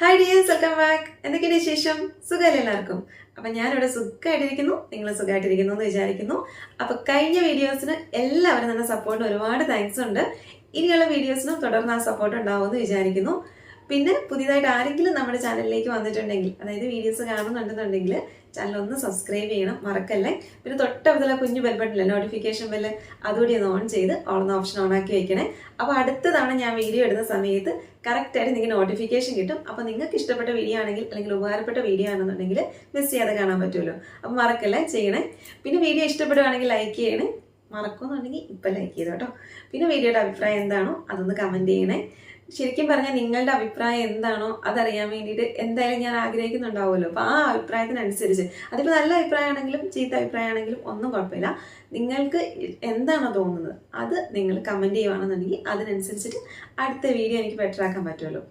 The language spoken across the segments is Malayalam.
ഹായ് ഡിയേഴ്സ് വെൽക്കം ബാക്ക് എന്തൊക്കെയാണ് വിശേഷം? സുഖമല്ലേ എല്ലാവർക്കും? അപ്പം ഞാനിവിടെ സുഖമായിട്ടിരിക്കുന്നു. നിങ്ങൾ സുഖമായിട്ടിരിക്കുന്നു എന്ന് വിചാരിക്കുന്നു. അപ്പോൾ കഴിഞ്ഞ വീഡിയോസിന് എല്ലാവരും തന്നെ സപ്പോർട്ട് ഒരുപാട് താങ്ക്സ് ഉണ്ട്. ഇനിയുള്ള വീഡിയോസിനും തുടർന്ന് ആ സപ്പോർട്ട് ഉണ്ടാവുമെന്ന് വിചാരിക്കുന്നു. പിന്നെ പുതിയതായിട്ട് ആരെങ്കിലും നമ്മുടെ ചാനലിലേക്ക് വന്നിട്ടുണ്ടെങ്കിൽ അതായത് വീഡിയോസ് കാണുന്നുണ്ടെന്നുണ്ടെങ്കിൽ ചാനൽ ഒന്ന് സബ്സ്ക്രൈബ് ചെയ്യണം മറക്കല്ലേ? പിന്നെ തൊട്ടടുത്തുള്ള കുഞ്ഞു ബെൽ ബട്ടണില്ല നോട്ടിഫിക്കേഷൻ ബെല്ല് അതുകൂടി ഒന്ന് ഓൺ ചെയ്ത് ഓൺ ഓപ്ഷൻ ഓൺ ആക്കി വെക്കണേ. അപ്പോൾ അടുത്ത തവണ ഞാൻ വീഡിയോ ഇടുന്ന സമയത്ത് കറക്റ്റായിട്ട് നിങ്ങൾക്ക് നോട്ടിഫിക്കേഷൻ കിട്ടും. അപ്പോൾ നിങ്ങൾക്ക് ഇഷ്ടപ്പെട്ട വീഡിയോ ആണെങ്കിൽ അല്ലെങ്കിൽ ഉപകാരപ്പെട്ട വീഡിയോ ആണെന്നുണ്ടെങ്കിൽ മിസ് ചെയ്യാതെ കാണാൻ പറ്റുമല്ലോ. അപ്പോൾ മറക്കല്ലേ ചെയ്യണേ? പിന്നെ വീഡിയോ ഇഷ്ടപ്പെടുകയാണെങ്കിൽ ലൈക്ക് ചെയ്യണേ. മറക്കുമെന്നുണ്ടെങ്കിൽ ഇപ്പം ലൈക്ക് ചെയ്തോട്ടോ പിന്നെ വീഡിയോയുടെ അഭിപ്രായം എന്താണോ അതൊന്ന് കമന്റ് ചെയ്യണേ. ശരിക്കും പറഞ്ഞാൽ നിങ്ങളുടെ അഭിപ്രായം എന്താണോ അതറിയാൻ വേണ്ടിയിട്ട് എന്തായാലും ഞാൻ ആഗ്രഹിക്കുന്നുണ്ടാവുമല്ലോ. അപ്പോൾ ആ അഭിപ്രായത്തിനനുസരിച്ച്. അതിപ്പോൾ നല്ല അഭിപ്രായമാണെങ്കിലും ചീത്ത അഭിപ്രായമാണെങ്കിലും ഒന്നും കുഴപ്പമില്ല. നിങ്ങൾക്ക് എന്താണോ തോന്നുന്നത് അത് നിങ്ങൾ കമന്റ് ചെയ്യുകയാണെന്നുണ്ടെങ്കിൽ അതിനനുസരിച്ചിട്ട് അടുത്ത വീഡിയോ എനിക്ക് ബെറ്റർ ആക്കാൻ പറ്റുമല്ലോ.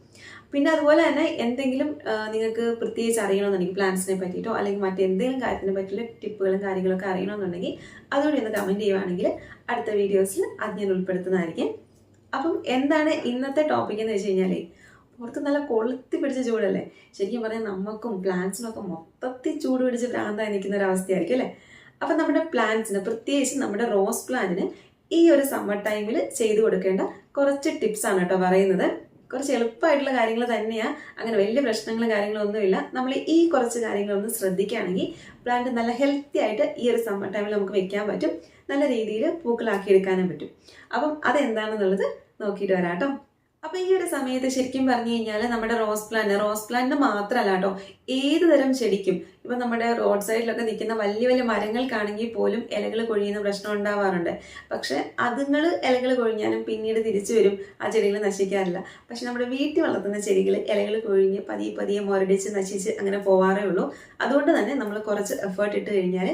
പിന്നെ അതുപോലെ തന്നെ എന്തെങ്കിലും നിങ്ങൾക്ക് പ്രത്യേകിച്ച് അറിയണമെന്നുണ്ടെങ്കിൽ പ്ലാൻസിനെ പറ്റിയിട്ടോ അല്ലെങ്കിൽ മറ്റെന്തെങ്കിലും കാര്യത്തിനെ പറ്റിയുള്ള ടിപ്പുകളും കാര്യങ്ങളൊക്കെ അറിയണമെന്നുണ്ടെങ്കിൽ അതുകൂടി ഒന്ന് കമന്റ് ചെയ്യുവാണെങ്കിൽ അടുത്ത വീഡിയോസിൽ അത് ഞാൻ ഉൾപ്പെടുത്തുന്നതായിരിക്കും. അപ്പം എന്താണ് ഇന്നത്തെ ടോപ്പിക് എന്ന് വെച്ച് കഴിഞ്ഞാൽ പുറത്ത് നല്ല കൊളുത്തി പിടിച്ച ചൂടല്ലേ? ശരിക്കും പറഞ്ഞാൽ നമുക്കും പ്ലാന്റ്സിനൊക്കെ മൊത്തത്തിൽ ചൂട് പിടിച്ച് ഭ്രാന്തായി നിൽക്കുന്ന ഒരു അവസ്ഥയായിരിക്കും അല്ലേ? അപ്പം നമ്മുടെ പ്ലാന്റ്സിന് പ്രത്യേകിച്ച് നമ്മുടെ റോസ് പ്ലാന്റിന് ഈ ഒരു സമ്മർ ടൈമിൽ ചെയ്തു കൊടുക്കേണ്ട കുറച്ച് ടിപ്സ് ആണ് കേട്ടോ പറയുന്നത്. കുറച്ച് എളുപ്പമായിട്ടുള്ള കാര്യങ്ങൾ തന്നെയാണ് അങ്ങനെ വലിയ പ്രശ്നങ്ങളും കാര്യങ്ങളും ഒന്നുമില്ല. നമ്മൾ ഈ കുറച്ച് കാര്യങ്ങളൊന്ന് ശ്രദ്ധിക്കുകയാണെങ്കിൽ പ്ലാന്റ് നല്ല ഹെൽത്തി ആയിട്ട് ഈ ഒരു സമ്മർ ടൈമിൽ നമുക്ക് വെക്കാൻ പറ്റും. നല്ല രീതിയിൽ പൂക്കളാക്കി എടുക്കാനും പറ്റും. അപ്പം അതെന്താണെന്നുള്ളത് നോക്കിയിട്ട് വരാം കേട്ടോ അപ്പൊ ഈ ഒരു സമയത്ത് ശരിക്കും പറഞ്ഞു കഴിഞ്ഞാൽ നമ്മുടെ റോസ് പ്ലാന്റ് റോസ് പ്ലാന്റ് മാത്രമല്ല കേട്ടോ ഏത് തരം ചെടിക്കും ഇപ്പൊ നമ്മുടെ റോഡ് സൈഡിലൊക്കെ നിൽക്കുന്ന വലിയ വലിയ മരങ്ങൾക്കാണെങ്കിൽ പോലും ഇലകൾ കൊഴിയുന്ന പ്രശ്നം ഉണ്ടാവാറുണ്ട്. പക്ഷെ അതുങ്ങൾ ഇലകൾ കൊഴിഞ്ഞാലും പിന്നീട് തിരിച്ചു വരും ആ ചെടികൾ നശിക്കാറില്ല. പക്ഷെ നമ്മുടെ വീട്ടിൽ വളർത്തുന്ന ചെടികൾ ഇലകൾ കൊഴിഞ്ഞ് പതിയെ പതിയെ മുരടിച്ച് നശിച്ച് അങ്ങനെ പോവാറേ ഉള്ളൂ. അതുകൊണ്ട് തന്നെ നമ്മൾ കുറച്ച് എഫേർട്ട് ഇട്ട് കഴിഞ്ഞാൽ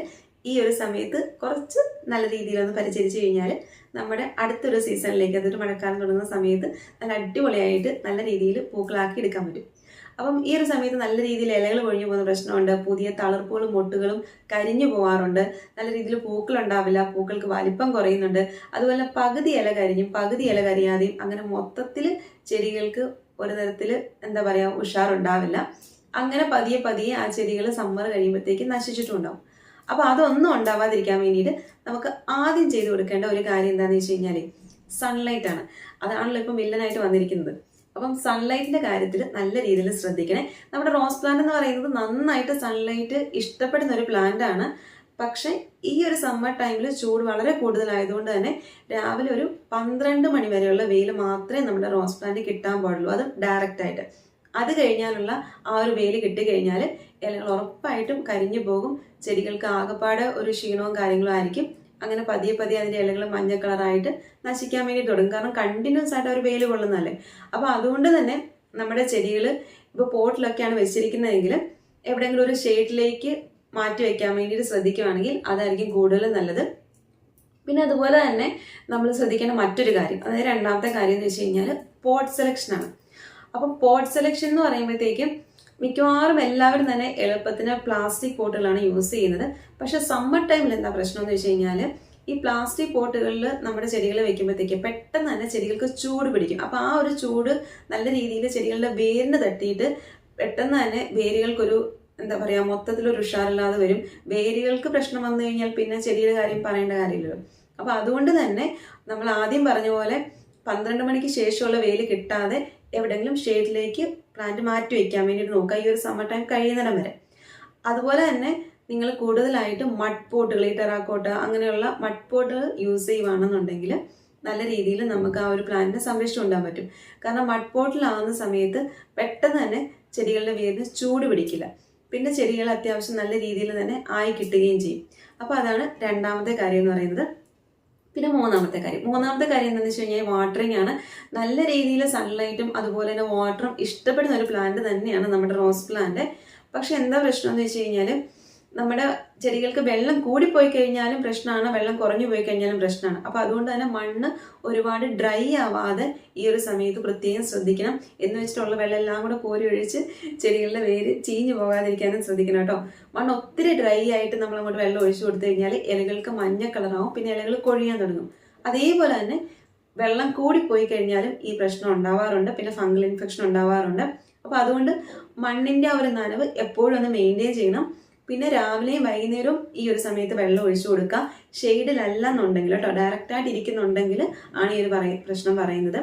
ഈ ഒരു സമയത്ത് കുറച്ച് നല്ല രീതിയിലൊന്ന് പരിചരിച്ചു കഴിഞ്ഞാൽ നമ്മുടെ അടുത്തൊരു സീസണിലേക്ക് അതൊരു മഴക്കാലം തുടങ്ങുന്ന സമയത്ത് നല്ല അടിപൊളിയായിട്ട് നല്ല രീതിയിൽ പൂക്കളാക്കി എടുക്കാൻ പറ്റും. അപ്പം ഈ ഒരു സമയത്ത് നല്ല രീതിയിൽ ഇലകൾ കൊഴിഞ്ഞു പോകുന്ന പ്രശ്നമുണ്ട് പുതിയ തളിർപ്പുകളും മൊട്ടുകളും കരിഞ്ഞു പോകാറുണ്ട് നല്ല രീതിയിൽ പൂക്കൾ ഉണ്ടാവില്ല പൂക്കൾക്ക് വലിപ്പം കുറയുന്നുണ്ട്. അതുപോലെ പകുതി ഇല കരിഞ്ഞും പകുതി ഇല കരിയാതെയും അങ്ങനെ മൊത്തത്തിൽ ചെടികൾക്ക് ഒരു തരത്തിൽ എന്താ പറയുക ഉഷാറുണ്ടാവില്ല. അങ്ങനെ പതിയെ പതിയെ ആ ചെടികൾ സമ്മർ കഴിയുമ്പോഴത്തേക്ക് നശിച്ചിട്ടുണ്ടാവും. അപ്പൊ അതൊന്നും ഉണ്ടാവാതിരിക്കാൻ വേണ്ടിയിട്ട് നമുക്ക് ആദ്യം ചെയ്തു കൊടുക്കേണ്ട ഒരു കാര്യം എന്താണെന്ന് വെച്ച് കഴിഞ്ഞാൽ സൺലൈറ്റ് ആണ്. അതാണല്ലോ ഇപ്പം വില്ലനായിട്ട് വന്നിരിക്കുന്നത്. അപ്പം സൺലൈറ്റിന്റെ കാര്യത്തിൽ നല്ല രീതിയിൽ ശ്രദ്ധിക്കണേ. നമ്മുടെ റോസ് പ്ലാന്റ് എന്ന് പറയുന്നത് നന്നായിട്ട് സൺലൈറ്റ് ഇഷ്ടപ്പെടുന്ന ഒരു പ്ലാന്റ് ആണ്. പക്ഷെ ഈ ഒരു സമ്മർ ടൈമിൽ ചൂട് വളരെ കൂടുതലായതുകൊണ്ട് തന്നെ രാവിലെ ഒരു പന്ത്രണ്ട് മണി വരെയുള്ള വെയിൽ മാത്രമേ നമ്മുടെ റോസ് പ്ലാന്റ് കിട്ടാൻ പാടുള്ളൂ. അത് ഡയറക്റ്റ് ആയിട്ട്. അത് കഴിഞ്ഞാലുള്ള ആ ഒരു വെയിൽ കിട്ടിക്കഴിഞ്ഞാൽ ഇലകൾ ഉറപ്പായിട്ടും കരിഞ്ഞു പോകും. ചെടികൾക്ക് ആകെപ്പാടെ ഒരു ക്ഷീണവും കാര്യങ്ങളും ആയിരിക്കും. അങ്ങനെ പതിയെ പതിയെ അതിന്റെ ഇലകൾ മഞ്ഞ കളറായിട്ട് നശിക്കാൻ വേണ്ടി തുടങ്ങും. കാരണം കണ്ടിന്യൂസ് ആയിട്ട് അവർ വെയിൽ കൊള്ളുന്നതല്ലേ. അപ്പോൾ അതുകൊണ്ട് തന്നെ നമ്മുടെ ചെടികൾ ഇപ്പോൾ പോട്ടിലൊക്കെയാണ് വെച്ചിരിക്കുന്നതെങ്കിൽ എവിടെയെങ്കിലും ഒരു ഷെയ്ഡിലേക്ക് മാറ്റി വയ്ക്കാൻ വേണ്ടിയിട്ട് ശ്രദ്ധിക്കുകയാണെങ്കിൽ അതായിരിക്കും കൂടുതൽ നല്ലത്. പിന്നെ അതുപോലെ തന്നെ നമ്മൾ ശ്രദ്ധിക്കേണ്ട മറ്റൊരു കാര്യം. അതായത് രണ്ടാമത്തെ കാര്യം എന്ന് വെച്ച് കഴിഞ്ഞാൽ പോട്ട് സെലക്ഷൻ ആണ്. അപ്പം പോട്ട് സെലക്ഷൻ എന്ന് പറയുമ്പോഴത്തേക്കും മിക്കവാറും എല്ലാവരും തന്നെ എളുപ്പത്തിന് പ്ലാസ്റ്റിക് പോട്ടുകളാണ് യൂസ് ചെയ്യുന്നത്. പക്ഷെ സമ്മർ ടൈമിൽ എന്താ പ്രശ്നം എന്ന് വെച്ച് കഴിഞ്ഞാൽ ഈ പ്ലാസ്റ്റിക് പോട്ടുകളിൽ നമ്മുടെ ചെടികൾ വെക്കുമ്പോഴത്തേക്ക് പെട്ടെന്ന് തന്നെ ചെടികൾക്ക് ചൂട് പിടിക്കും. അപ്പൊ ആ ഒരു ചൂട് നല്ല രീതിയിൽ ചെടികളുടെ വേരിന് തട്ടിയിട്ട് പെട്ടെന്ന് തന്നെ വേരുകൾക്കൊരു എന്താ പറയാ മൊത്തത്തിലൊരു ഉഷാറില്ലാതെ വരും. വേരുകൾക്ക് പ്രശ്നം വന്നു കഴിഞ്ഞാൽ പിന്നെ ചെടിയുടെ കാര്യം പറയേണ്ട കാര്യമില്ലല്ലോ. അപ്പൊ അതുകൊണ്ട് തന്നെ നമ്മൾ ആദ്യം പറഞ്ഞ പോലെ പന്ത്രണ്ട് മണിക്ക് ശേഷമുള്ള വെയിൽ കിട്ടാതെ എവിടെയെങ്കിലും ഷെയ്ഡിലേക്ക് പ്ലാന്റ് മാറ്റി വയ്ക്കാൻ വേണ്ടിയിട്ട് നോക്കുക. ഈ ഒരു സമ്മർ ടൈം കഴിയുന്നിടം വരെ. അതുപോലെ തന്നെ നിങ്ങൾ കൂടുതലായിട്ട് മഡ് പോട്ടുകൾ ഈ ടെറാക്കോട്ട അങ്ങനെയുള്ള മഡ് പോട്ടുകൾ യൂസ് ചെയ്യുവാണെന്നുണ്ടെങ്കിൽ നല്ല രീതിയിൽ നമുക്ക് ആ ഒരു പ്ലാന്റിനെ സംരക്ഷണം കൊണ്ടാൻ പറ്റും. കാരണം മഡ് പോട്ടിലാവുന്ന സമയത്ത് പെട്ടെന്ന് തന്നെ ചെടികളുടെ വേരിന് ചൂട് പിടിക്കില്ല. പിന്നെ ചെടികൾ അത്യാവശ്യം നല്ല രീതിയിൽ തന്നെ ആയി കിട്ടുകയും ചെയ്യും. അപ്പോൾ അതാണ് രണ്ടാമത്തെ കാര്യം എന്ന് പറയുന്നത്. പിന്നെ മൂന്നാമത്തെ കാര്യം. മൂന്നാമത്തെ കാര്യം എന്താണെന്ന് വെച്ച് കഴിഞ്ഞാൽ വാട്ടറിംഗ് ആണ് നല്ല രീതിയിൽ സൺലൈറ്റും അതുപോലെ തന്നെ വാട്ടറും ഇഷ്ടപ്പെടുന്ന ഒരു പ്ലാന്റ് തന്നെയാണ് നമ്മുടെ റോസ് പ്ലാന്റ് പക്ഷെ എന്താ പ്രശ്നം എന്ന് വെച്ച് കഴിഞ്ഞാൽ നമ്മുടെ ചെടികൾക്ക് വെള്ളം കൂടിപ്പോയി കഴിഞ്ഞാലും പ്രശ്നമാണ് വെള്ളം കുറഞ്ഞു പോയി കഴിഞ്ഞാലും പ്രശ്നമാണ്. അപ്പോൾ അതുകൊണ്ട് തന്നെ മണ്ണ് ഒരുപാട് ഡ്രൈ ആവാതെ ഈ ഒരു സമയത്ത് പ്രത്യേകം ശ്രദ്ധിക്കണം. എന്ന് വെച്ചിട്ടുള്ള വെള്ളം എല്ലാം കൂടെ കോരി ഒഴിച്ച് ചെടികളുടെ വേര് ചീഞ്ഞു പോകാതിരിക്കാനും ശ്രദ്ധിക്കണം കേട്ടോ. മണ്ണ് ഒത്തിരി ഡ്രൈ ആയിട്ട് നമ്മൾ അങ്ങോട്ട് വെള്ളം ഒഴിച്ചു കൊടുത്തു കഴിഞ്ഞാൽ ഇലകൾക്ക് മഞ്ഞ കളറാവും പിന്നെ ഇലകൾ കൊഴിയാൻ തുടങ്ങും. അതേപോലെ തന്നെ വെള്ളം കൂടിപ്പോയി കഴിഞ്ഞാലും ഈ പ്രശ്നം ഉണ്ടാവാറുണ്ട് പിന്നെ ഫംഗൽ ഇൻഫെക്ഷൻ ഉണ്ടാവാറുണ്ട്. അപ്പോൾ അതുകൊണ്ട് മണ്ണിന്റെ ആ ഒരു നനവ് എപ്പോഴും ഒന്ന് മെയിന്റെയിൻ ചെയ്യണം. പിന്നെ രാവിലെയും വൈകുന്നേരവും ഈ ഒരു സമയത്ത് വെള്ളം ഒഴിച്ചു കൊടുക്കുക. ഷെയ്ഡിലല്ല എന്നുണ്ടെങ്കിൽ കേട്ടോ ഡയറക്റ്റായിട്ട് ഇരിക്കുന്നുണ്ടെങ്കിൽ ആണ് ഈ ഒരു പറയ പ്രശ്നം പറയുന്നത്.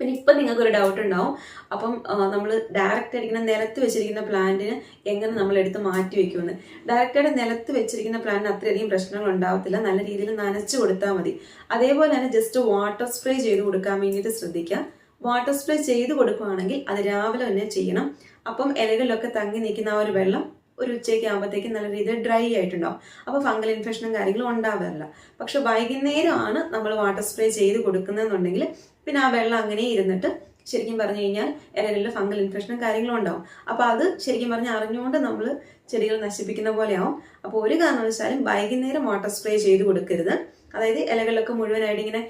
പിന്നെ ഇപ്പം നിങ്ങൾക്ക് ഒരു ഡൗട്ട് ഉണ്ടാവും. അപ്പം നമ്മൾ ഡയറക്റ്റ് അടിക്കുന്ന നിലത്ത് വെച്ചിരിക്കുന്ന പ്ലാന്റിന് എങ്ങനെ നമ്മൾ എടുത്ത് മാറ്റി വെക്കുമെന്ന്. ഡയറക്റ്റായിട്ട് നിലത്ത് വെച്ചിരിക്കുന്ന പ്ലാന്റിന് അത്രയധികം പ്രശ്നങ്ങൾ ഉണ്ടാവത്തില്ല. നല്ല രീതിയിൽ നനച്ച് കൊടുത്താൽ മതി. അതേപോലെ തന്നെ ജസ്റ്റ് വാട്ടർ സ്പ്രേ ചെയ്ത് കൊടുക്കാൻ വേണ്ടിയിട്ട് ശ്രദ്ധിക്കുക. വാട്ടർ സ്പ്രേ ചെയ്ത് കൊടുക്കുകയാണെങ്കിൽ അത് രാവിലെ തന്നെ ചെയ്യണം. അപ്പം ഇലകളിലൊക്കെ തങ്ങി നിൽക്കുന്ന ആ ഒരു വെള്ളം ഒരു ഉച്ചയ്ക്ക് ആകുമ്പോഴത്തേക്കും നല്ല രീതിയിൽ ഡ്രൈ ആയിട്ടുണ്ടാവും. അപ്പോൾ ഫംഗൽ ഇൻഫെക്ഷനും കാര്യങ്ങളും ഉണ്ടാവാറില്ല. പക്ഷെ വൈകുന്നേരമാണ് നമ്മൾ വാട്ടർ സ്പ്രേ ചെയ്ത് കൊടുക്കുന്നതെന്നുണ്ടെങ്കിൽ പിന്നെ ആ വെള്ളം അങ്ങനെ ഇരുന്നിട്ട് ശരിക്കും പറഞ്ഞു കഴിഞ്ഞാൽ ഇലകളിൽ ഫംഗൽ ഇൻഫെക്ഷനും കാര്യങ്ങളും ഉണ്ടാവും. അപ്പോൾ അത് ശരിക്കും പറഞ്ഞാൽ അറിഞ്ഞുകൊണ്ട് നമ്മൾ ചെടികൾ നശിപ്പിക്കുന്ന പോലെയാവും. അപ്പോൾ ഒരു കാരണവശാലും വൈകുന്നേരം വാട്ടർ സ്പ്രേ ചെയ്ത് കൊടുക്കരുത്. അതായത് ഇലകളിലൊക്കെ മുഴുവനായിട്ട് ഇങ്ങനെ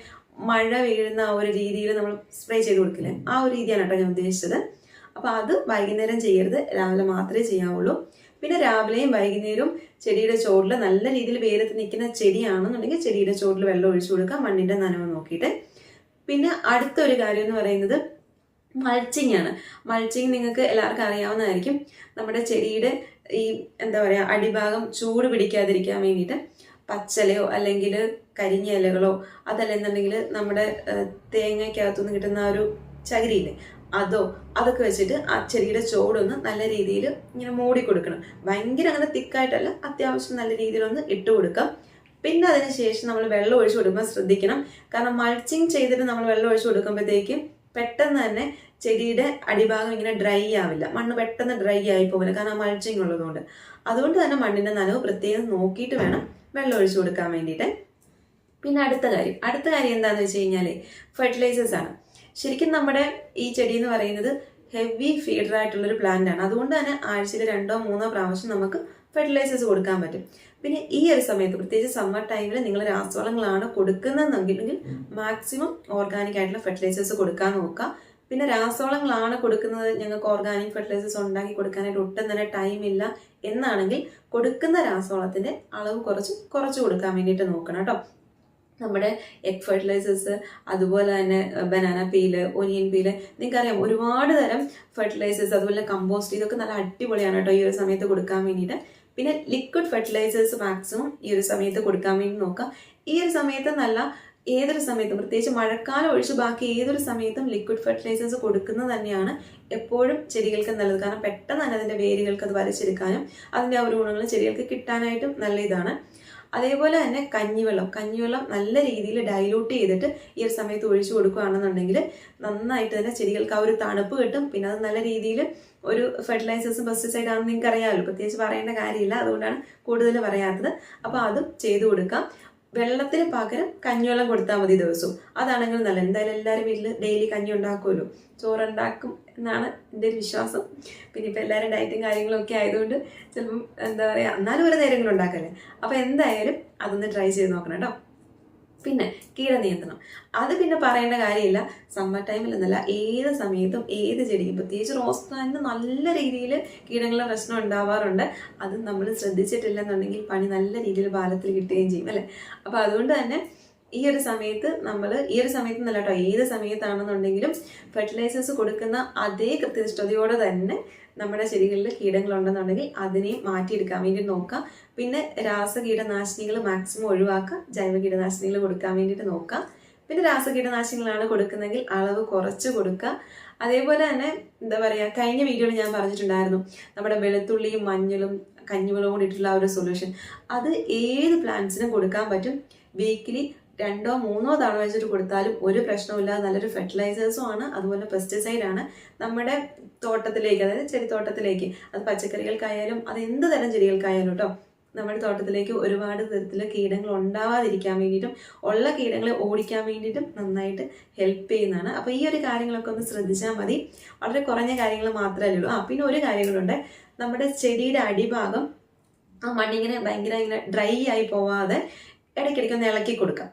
മഴ വീഴുന്ന ആ ഒരു രീതിയിൽ നമ്മൾ സ്പ്രേ ചെയ്ത് കൊടുക്കില്ല? ആ ഒരു രീതിയാണ് കേട്ടോ ഞാൻ ഉദ്ദേശിച്ചത്. അപ്പോൾ അത് വൈകുന്നേരം ചെയ്യരുത്. രാവിലെ മാത്രമേ ചെയ്യാവുള്ളൂ. പിന്നെ രാവിലെയും വൈകുന്നേരവും ചെടിയുടെ ചോട്ടിൽ നല്ല രീതിയിൽ വേരത്ത് നിൽക്കുന്ന ചെടിയാണെന്നുണ്ടെങ്കിൽ ചെടിയുടെ ചോട്ടിൽ വെള്ളം ഒഴിച്ചു കൊടുക്കുക മണ്ണിന്റെ നനവ് നോക്കിയിട്ട്. പിന്നെ അടുത്തൊരു കാര്യം എന്ന് പറയുന്നത് മൾച്ചിങ് ആണ്. മൾച്ചിങ് നിങ്ങൾക്ക് എല്ലാവർക്കും അറിയാവുന്നതായിരിക്കും. നമ്മുടെ ചെടിയുടെ ഈ എന്താ പറയുക അടിഭാഗം ചൂട് പിടിക്കാതിരിക്കാൻ വേണ്ടിയിട്ട് പച്ചലയോ അല്ലെങ്കിൽ കരിഞ്ഞ ഇലകളോ അതല്ലെന്നുണ്ടെങ്കിൽ നമ്മുടെ തേങ്ങയ്ക്കകത്തുനിന്ന് കിട്ടുന്ന ഒരു ചകിരിയില്ലേ അതോ അതൊക്കെ വെച്ചിട്ട് ആ ചെടിയുടെ ചോടൊന്ന് നല്ല രീതിയിൽ ഇങ്ങനെ മൂടി കൊടുക്കണം. ഭയങ്കര അങ്ങനെ തിക്കായിട്ടല്ല അത്യാവശ്യം നല്ല രീതിയിലൊന്ന് ഇട്ട് കൊടുക്കാം. പിന്നെ അതിന് ശേഷം നമ്മൾ വെള്ളം ഒഴിച്ചു കൊടുക്കുമ്പോൾ ശ്രദ്ധിക്കണം. കാരണം മൾച്ചിങ് ചെയ്തിട്ട് നമ്മൾ വെള്ളം ഒഴിച്ചു കൊടുക്കുമ്പോഴത്തേക്കും പെട്ടെന്ന് തന്നെ ചെടിയുടെ അടിഭാഗം ഇങ്ങനെ ഡ്രൈ ആവില്ല. മണ്ണ് പെട്ടെന്ന് ഡ്രൈ ആയി പോകില്ല കാരണം മൾച്ചിങ് ഉള്ളതുകൊണ്ട്. അതുകൊണ്ട് തന്നെ മണ്ണിന്റെ നനവ് പ്രത്യേകം നോക്കിയിട്ട് വേണം വെള്ളം ഒഴിച്ചു കൊടുക്കാൻ വേണ്ടിയിട്ട്. പിന്നെ അടുത്ത കാര്യം. അടുത്ത കാര്യം എന്താണെന്ന് വെച്ച് കഴിഞ്ഞാൽ ഫെർട്ടിലൈസേഴ്സ് ആണ്. ശരിക്കും നമ്മുടെ ഈ ചെടി എന്ന് പറയുന്നത് ഹെവി ഫീഡർ ആയിട്ടുള്ള ഒരു പ്ലാന്റ് ആണ്. അതുകൊണ്ട് തന്നെ ആഴ്ചയിൽ രണ്ടോ മൂന്നോ പ്രാവശ്യം നമുക്ക് ഫെർട്ടിലൈസേഴ്സ് കൊടുക്കാൻ പറ്റും. പിന്നെ ഈ ഒരു സമയത്ത് പ്രത്യേകിച്ച് സമ്മർ ടൈമിൽ നിങ്ങൾ രാസവളങ്ങളാണ് കൊടുക്കുന്നതെന്നുണ്ടെങ്കിൽ മാക്സിമം ഓർഗാനിക് ആയിട്ടുള്ള ഫെർട്ടിലൈസേഴ്സ് കൊടുക്കാൻ നോക്കുക. പിന്നെ രാസവളങ്ങളാണ് കൊടുക്കുന്നത് ഞങ്ങൾക്ക് ഓർഗാനിക് ഫെർട്ടിലൈസേഴ്സ് ഉണ്ടാക്കി കൊടുക്കാനായിട്ട് ഒട്ടും തന്നെ ടൈം ഇല്ല എന്നാണെങ്കിൽ കൊടുക്കുന്ന രാസവളത്തിന്റെ അളവ് കുറച്ച് കുറച്ച് കൊടുക്കാൻ വേണ്ടിയിട്ട് നോക്കണം കേട്ടോ. നമ്മുടെ എഗ് ഫെർട്ടിലൈസേഴ്സ് അതുപോലെ തന്നെ ബനാന പീൽ ഒനിയൻ പീൽ നിങ്ങൾക്കറിയാം ഒരുപാട് തരം ഫെർട്ടിലൈസേഴ്സ് അതുപോലെ കമ്പോസ്റ്റ് ഇതൊക്കെ നല്ല അടിപൊളിയാണ് കേട്ടോ ഈ ഒരു സമയത്ത് കൊടുക്കാൻ വേണ്ടിയിട്ട്. പിന്നെ ലിക്വിഡ് ഫെർട്ടിലൈസേഴ്സ് മാക്സിമം ഈ ഒരു സമയത്ത് കൊടുക്കാൻ വേണ്ടി നോക്കാം. ഈ ഒരു സമയത്ത് നല്ല ഏതൊരു സമയത്തും പ്രത്യേകിച്ച് മഴക്കാലം ഒഴിച്ച് ബാക്കി ഏതൊരു സമയത്തും ലിക്വിഡ് ഫെർട്ടിലൈസേഴ്സ് കൊടുക്കുന്നത് തന്നെയാണ് എപ്പോഴും ചെടികൾക്ക് നല്ലത്. കാരണം പെട്ടെന്ന് തന്നെ അതിന്റെ വേരുകൾക്ക് അത് വലിച്ചെടുക്കാനും അതിന്റെ ആ ഒരു ഗുണങ്ങൾ ചെടികൾക്ക് കിട്ടാനായിട്ടും നല്ല ഇതാണ്. അതേപോലെ തന്നെ കഞ്ഞിവെള്ളം. കഞ്ഞിവെള്ളം നല്ല രീതിയിൽ ഡൈലൂട്ട് ചെയ്തിട്ട് ഈ ഒരു സമയത്ത് ഒഴിച്ചു കൊടുക്കുകയാണെന്നുണ്ടെങ്കിൽ നന്നായിട്ട് തന്നെ ചെടികൾക്ക് ആ ഒരു തണുപ്പ് കിട്ടും. പിന്നെ അത് നല്ല രീതിയിൽ ഒരു ഫെർട്ടിലൈസേഴ്സും പെസ്റ്റിസൈഡ് ആണെന്ന് നിങ്ങൾക്ക് അറിയാമല്ലോ പ്രത്യേകിച്ച് പറയേണ്ട കാര്യമില്ല. അതുകൊണ്ടാണ് കൂടുതൽ പറയാത്തത്. അപ്പോൾ അതും ചെയ്തു കൊടുക്കാം. വെള്ളത്തിന് പകരം കഞ്ഞിവെള്ളം കൊടുത്താൽ മതി ദിവസവും. അതാണെങ്കിൽ നല്ല എന്തായാലും എല്ലാവരും വീട്ടിൽ ഡെയിലി കഞ്ഞി ഉണ്ടാക്കുമല്ലോ. ചോറുണ്ടാക്കും എന്നാണ് എന്റെ ഒരു വിശ്വാസം. പിന്നെ ഇപ്പം എല്ലാവരും ഡയറ്റും കാര്യങ്ങളൊക്കെ ആയതുകൊണ്ട് ചിലപ്പം എന്താ പറയുക എന്നാലും ഒരു നേരങ്ങളും ഉണ്ടാക്കല്ലേ? അപ്പോൾ എന്തായാലും അതൊന്ന് ട്രൈ ചെയ്ത് നോക്കണം കേട്ടോ. പിന്നെ കീടനിയന്ത്രണം അത് പിന്നെ പറയേണ്ട കാര്യമില്ല. സമ്മർ ടൈമിൽ എന്നല്ല ഏത് സമയത്തും ഏത് ചെടിക്കും പ്രത്യേകിച്ച് റോസ് പ്ലാന്റിന് നല്ല രീതിയിൽ കീടങ്ങളുടെ പ്രശ്നം ഉണ്ടാവാറുണ്ട്. അത് നമ്മൾ ശ്രദ്ധിച്ചിട്ടില്ലെന്നുണ്ടെങ്കിൽ പണി നല്ല രീതിയിൽ പാലത്തിൽ കിട്ടുകയും ചെയ്യും അല്ലേ? അപ്പോൾ അതുകൊണ്ട് തന്നെ ഈ ഒരു സമയത്ത് നമ്മൾ ഈ ഒരു സമയത്ത് എന്നല്ല കേട്ടോ ഏത് സമയത്താണെന്നുണ്ടെങ്കിലും ഫെർട്ടിലൈസേഴ്സ് കൊടുക്കുന്ന അതേ കൃത്യനിഷ്ഠതയോടെ തന്നെ നമ്മുടെ ചെടികളിൽ കീടങ്ങളുണ്ടെന്നുണ്ടെങ്കിൽ അതിനെയും മാറ്റിയെടുക്കാൻ വേണ്ടി നോക്കുക. പിന്നെ രാസകീടനാശിനികൾ മാക്സിമം ഒഴിവാക്കുക. ജൈവ കീടനാശിനികൾ കൊടുക്കാൻ വേണ്ടിയിട്ട് നോക്കുക. പിന്നെ രാസകീടനാശിനികളാണ് കൊടുക്കുന്നതെങ്കിൽ അളവ് കുറച്ച് കൊടുക്കുക. അതേപോലെ തന്നെ എന്താ പറയുക കഴിഞ്ഞ വീഡിയോയിൽ ഞാൻ പറഞ്ഞിട്ടുണ്ടായിരുന്നു നമ്മുടെ വെളുത്തുള്ളിയും മഞ്ഞളും കഞ്ഞിവെള്ളവും കൂടിയിട്ടുള്ള ഒരു സൊല്യൂഷൻ അത് ഏത് പ്ലാന്റ്സിനും കൊടുക്കാൻ പറ്റും. വീക്കിലി രണ്ടോ മൂന്നോ തവണ വെച്ചിട്ട് കൊടുത്താലും ഒരു പ്രശ്നമില്ല നല്ലൊരു ഫെർട്ടിലൈസേഴ്സും ആണ്. അതുപോലെ പെസ്റ്റിസൈഡ് ആണ് നമ്മുടെ തോട്ടത്തിലേക്ക് അതായത് ചെടിത്തോട്ടത്തിലേക്ക്. അത് പച്ചക്കറികൾക്കായാലും അത് എന്ത് തരം ചെടികൾക്കായാലും കേട്ടോ നമ്മുടെ തോട്ടത്തിലേക്ക് ഒരുപാട് തരത്തിൽ കീടങ്ങൾ ഉണ്ടാവാതിരിക്കാൻ വേണ്ടിയിട്ടും ഉള്ള കീടങ്ങളെ ഓടിക്കാൻ വേണ്ടിയിട്ടും നന്നായിട്ട് ഹെൽപ്പ് ചെയ്യുന്നതാണ്. അപ്പോൾ ഈ ഒരു കാര്യങ്ങളൊക്കെ ഒന്ന് ശ്രദ്ധിച്ചാൽ മതി. വളരെ കുറഞ്ഞ കാര്യങ്ങൾ മാത്രമേ ഉള്ളൂ. ആ പിന്നെ ഒരു കാര്യങ്ങളുണ്ട്. നമ്മുടെ ചെടിയുടെ അടിഭാഗം ആ മണ്ണിങ്ങനെ ഭയങ്കര ഇങ്ങനെ ഡ്രൈ ആയി പോവാതെ ഇടയ്ക്കിടയ്ക്ക് ഒന്ന് ഇളക്കി കൊടുക്കാം.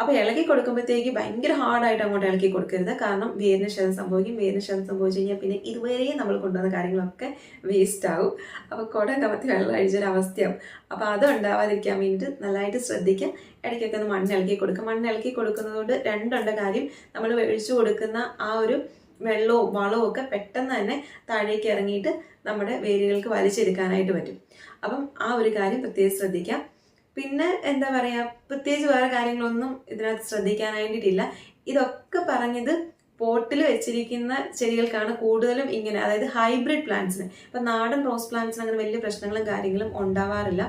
അപ്പോൾ ഇളക്കി കൊടുക്കുമ്പോഴത്തേക്ക് ഭയങ്കര ഹാർഡായിട്ട് അങ്ങോട്ട് ഇളക്കി കൊടുക്കരുത്. കാരണം വേരിന് ക്ഷതം സംഭവിക്കും. വേരിന് ക്ഷതം സംഭവിച്ചു കഴിഞ്ഞാൽ പിന്നെ ഇതുവരെയും നമ്മൾ കൊണ്ടുവന്ന കാര്യങ്ങളൊക്കെ വേസ്റ്റ് ആവും. അപ്പോൾ കുട കമത്തി വെള്ളം അഴിച്ചൊരു അവസ്ഥയാവും. അപ്പോൾ അത് ഉണ്ടാവാതിരിക്കാൻ വേണ്ടിയിട്ട് നല്ലതായിട്ട് ശ്രദ്ധിക്കുക. ഇടയ്ക്കൊക്കെ ഒന്ന് മണ്ണ് ഇളക്കി കൊടുക്കുക. മണ്ണ് ഇളക്കി കൊടുക്കുന്നതുകൊണ്ട് രണ്ടുണ്ട് കാര്യം. നമ്മൾ ഒഴിച്ചു കൊടുക്കുന്ന ആ ഒരു വെള്ളവും വളവും ഒക്കെ പെട്ടെന്ന് തന്നെ താഴേക്ക് ഇറങ്ങിയിട്ട് നമ്മുടെ വേരുകൾക്ക് വലിച്ചെടുക്കാനായിട്ട് പറ്റും. അപ്പം ആ ഒരു കാര്യം പ്രത്യേകം ശ്രദ്ധിക്കാം പിന്നെ എന്താ പറയുക പ്രത്യേകിച്ച് വേറെ കാര്യങ്ങളൊന്നും ഇതിനകത്ത് ശ്രദ്ധിക്കാനായിട്ടില്ല ഇതൊക്കെ പറഞ്ഞത് പോട്ടിൽ വെച്ചിരിക്കുന്ന ചെടികൾക്കാണ് കൂടുതലും ഇങ്ങനെ അതായത് ഹൈബ്രിഡ് പ്ലാന്റ്സിന് ഇപ്പം നാടൻ റോസ് പ്ലാന്റ്സിന് അങ്ങനെ വലിയ പ്രശ്നങ്ങളും കാര്യങ്ങളും ഉണ്ടാവാറില്ല.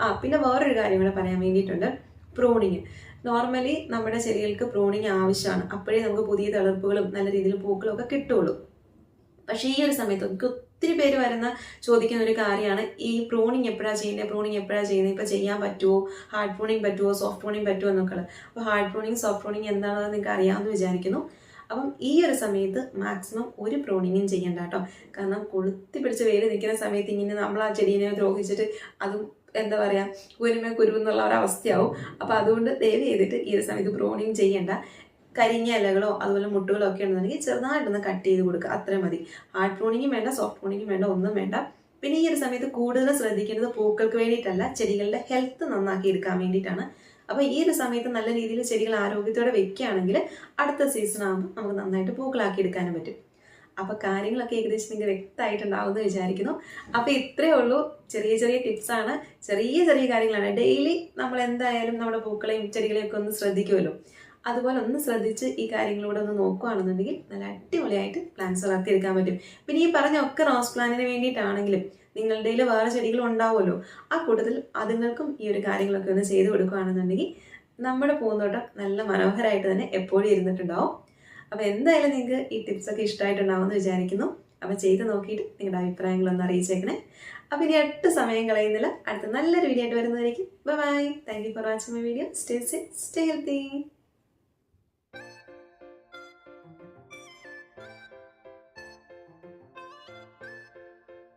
ആ പിന്നെ വേറൊരു കാര്യം കൂടെ പറയാൻ വേണ്ടിയിട്ടുണ്ട്. പ്രൂണിങ് നോർമലി നമ്മുടെ ചെടികൾക്ക് പ്രൂണിങ് ആവശ്യമാണ്. അപ്പോഴേ നമുക്ക് പുതിയ തളിർപ്പുകളും നല്ല രീതിയിൽ പൂക്കളും ഒക്കെ കിട്ടുള്ളൂ പക്ഷേ ഈ ഒരു സമയത്ത് നമുക്ക് ഒത്തിരി പേര് വരുന്ന ചോദിക്കുന്ന ഒരു കാര്യമാണ്. ഈ പ്രൂണിങ് എപ്പോഴാണ് ചെയ്യുന്നത് പ്രൂണിങ് എപ്പോഴാണ് ചെയ്യുന്നത് ഇപ്പോൾ ചെയ്യാൻ പറ്റുമോ ഹാർഡ് പ്രൂണിങ് പറ്റുമോ സോഫ്റ്റ് പ്രൂണിങ് പറ്റുമോ എന്നൊക്കെ അപ്പോൾ ഹാർഡ് പ്രൂണിങ് സോഫ്റ്റ് പ്രൂണിങ് എന്താണെന്ന് നിങ്ങൾക്ക് അറിയാമെന്ന് വിചാരിക്കുന്നു. അപ്പം ഈ ഒരു സമയത്ത് മാക്സിമം ഒരു പ്രോണിങ്ങും ചെയ്യണ്ട കേട്ടോ. കാരണം കൊളുത്തി പിടിച്ച് വേര് നിൽക്കുന്ന സമയത്ത് ഇങ്ങനെ നമ്മൾ ആ ചെടീനെ ദ്രോഹിച്ചിട്ട് അതും എന്താ പറയുക കുരുമ കുരുവെന്നുള്ള ഒരവസ്ഥയാവും. അപ്പോൾ അതുകൊണ്ട് ദയവ് ചെയ്തിട്ട് ഈ ഒരു സമയത്ത് പ്രോണിങ് ചെയ്യണ്ട. കരിഞ്ഞ ഇലകളോ അതുപോലെ മുട്ടുകളോ ഒക്കെ ഉണ്ടെന്നുണ്ടെങ്കിൽ ചെറുതായിട്ടൊന്ന് കട്ട് ചെയ്ത് കൊടുക്കുക. അത്രയും മതി. ഹാർഡ് പ്രൂണിങ്ങും വേണ്ട സോഫ്റ്റ് പ്രൂണിങ്ങും വേണ്ട ഒന്നും വേണ്ട. പിന്നെ ഈ ഒരു സമയത്ത് കൂടുതൽ ശ്രദ്ധിക്കേണ്ടത് പൂക്കൾക്ക് വേണ്ടിയിട്ടല്ല ചെടികളുടെ ഹെൽത്ത് നന്നാക്കി എടുക്കാൻ വേണ്ടിയിട്ടാണ്. അപ്പോൾ ഈ ഒരു സമയത്ത് നല്ല രീതിയിൽ ചെടികൾ ആരോഗ്യത്തോടെ വെക്കുകയാണെങ്കിൽ അടുത്ത സീസൺ ആകുമ്പോൾ നമുക്ക് നന്നായിട്ട് പൂക്കളാക്കി എടുക്കാനും പറ്റും. അപ്പോൾ കാര്യങ്ങളൊക്കെ ഏകദേശം നിങ്ങൾക്ക് വ്യക്തമായിട്ടുണ്ടാവും എന്ന് വിചാരിക്കുന്നു. അപ്പോൾ ഇത്രയേ ഉള്ളൂ. ചെറിയ ചെറിയ ടിപ്സാണ് ചെറിയ ചെറിയ കാര്യങ്ങളാണ്. ഡെയിലി നമ്മൾ എന്തായാലും നമ്മുടെ പൂക്കളെയും ചെടികളെയും ഒക്കെ ഒന്ന് ശ്രദ്ധിക്കുമല്ലോ. അതുപോലെ ഒന്ന് ശ്രദ്ധിച്ച് ഈ കാര്യങ്ങളൂടെ ഒന്ന് നോക്കുകയാണെന്നുണ്ടെങ്കിൽ നല്ല അടിപൊളിയായിട്ട് പ്ലാന്റ്സ് വളർത്തിയെടുക്കാൻ പറ്റും. പിന്നെ ഈ പറഞ്ഞ ഒക്കെ റോസ് പ്ലാന്റിന് വേണ്ടിയിട്ടാണെങ്കിലും നിങ്ങളുടെ വേറെ ചെടികൾ ഉണ്ടാവുമല്ലോ ആ കൂട്ടത്തിൽ അതുങ്ങൾക്കും ഈ ഒരു കാര്യങ്ങളൊക്കെ ഒന്ന് ചെയ്ത് കൊടുക്കുകയാണെന്നുണ്ടെങ്കിൽ നമ്മുടെ പൂന്തോട്ടം നല്ല മനോഹരമായിട്ട് തന്നെ എപ്പോഴും ഇരുന്നിട്ടുണ്ടാവും. അപ്പോൾ എന്തായാലും നിങ്ങൾക്ക് ഈ ടിപ്സൊക്കെ ഇഷ്ടമായിട്ടുണ്ടാവും എന്ന് വിചാരിക്കുന്നു. അപ്പോൾ ചെയ്ത് നോക്കിയിട്ട് നിങ്ങളുടെ അഭിപ്രായങ്ങളൊന്ന് അറിയിച്ചേക്കണേ. അപ്പോൾ ഇനി എട്ട് സമയം കളയുന്നില്ല. അടുത്ത നല്ലൊരു വീഡിയോ ആയിട്ട് വരുന്നതായിരിക്കും. Bye bye thank you for watching my video stay safe stay healthy